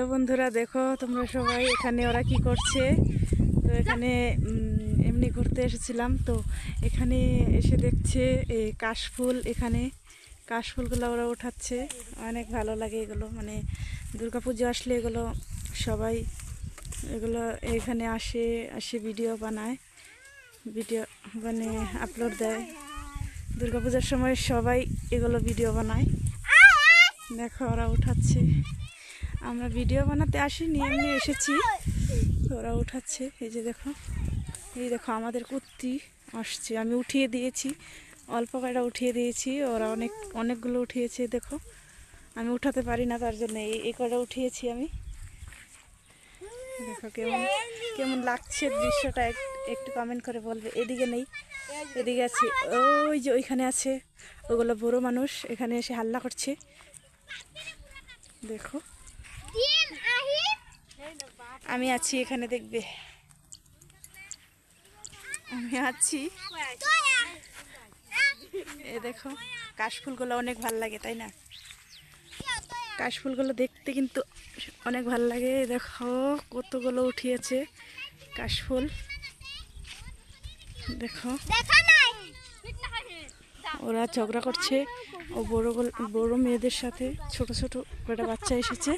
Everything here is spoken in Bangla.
তো বন্ধুরা দেখো তোমরা সবাই এখানে ওরা কি করছে? তো এখানে এমনি ঘুরতে এসেছিলাম। তো এখানে এসে দেখছে এই কাশফুল এখানে। কাশফুলগুলো ওরা উঠাচ্ছে। অনেক ভালো লাগে এগুলো। মানে দুর্গাপুজো আসলে এগুলো সবাই এগুলো এখানে আসে আসে ভিডিও বানায়, ভিডিও মানে আপলোড দেয়। দুর্গাপূজার সময় সবাই এগুলো ভিডিও বানায়। দেখো ওরা উঠাচ্ছে। আমরা ভিডিও বানাতে আসিনি, এমনি এসেছি। ওরা উঠাচ্ছে, এই যে দেখো। এই দেখো, আমাদের কুর্তি আসছে। আমি উঠিয়ে দিয়েছি, অল্প কয়টা উঠিয়ে দিয়েছি, ওরা অনেক, অনেকগুলো উঠিয়েছে, দেখো। আমি উঠাতে পারি না, তার জন্য এই এই কয়টা উঠিয়েছি আমি। দেখো কেমন কেমন লাগছে দৃশ্যটা একটু কমেন্ট করে বলবে। এদিকে নেই, এদিকে আছে, ওই যে ওইখানে আছে। ওগুলো বড় মানুষ, এখানে এসে হাল্লা করছে। দেখো। আমি আছি এখানে, দেখবে। আমি আছি। এ দেখো, কাশফুলগুলো অনেক ভালো লাগে, তাই না? কাশফুলগুলো দেখতে কিন্তু অনেক ভালো লাগে। দেখো, কতগুলো উঠিয়েছে কাশফুল। দেখো। ওরা ঝগড়া করছে। ও বড় বড় মেয়েদের সাথে ছোট ছোট কটা বাচ্চা এসেছে।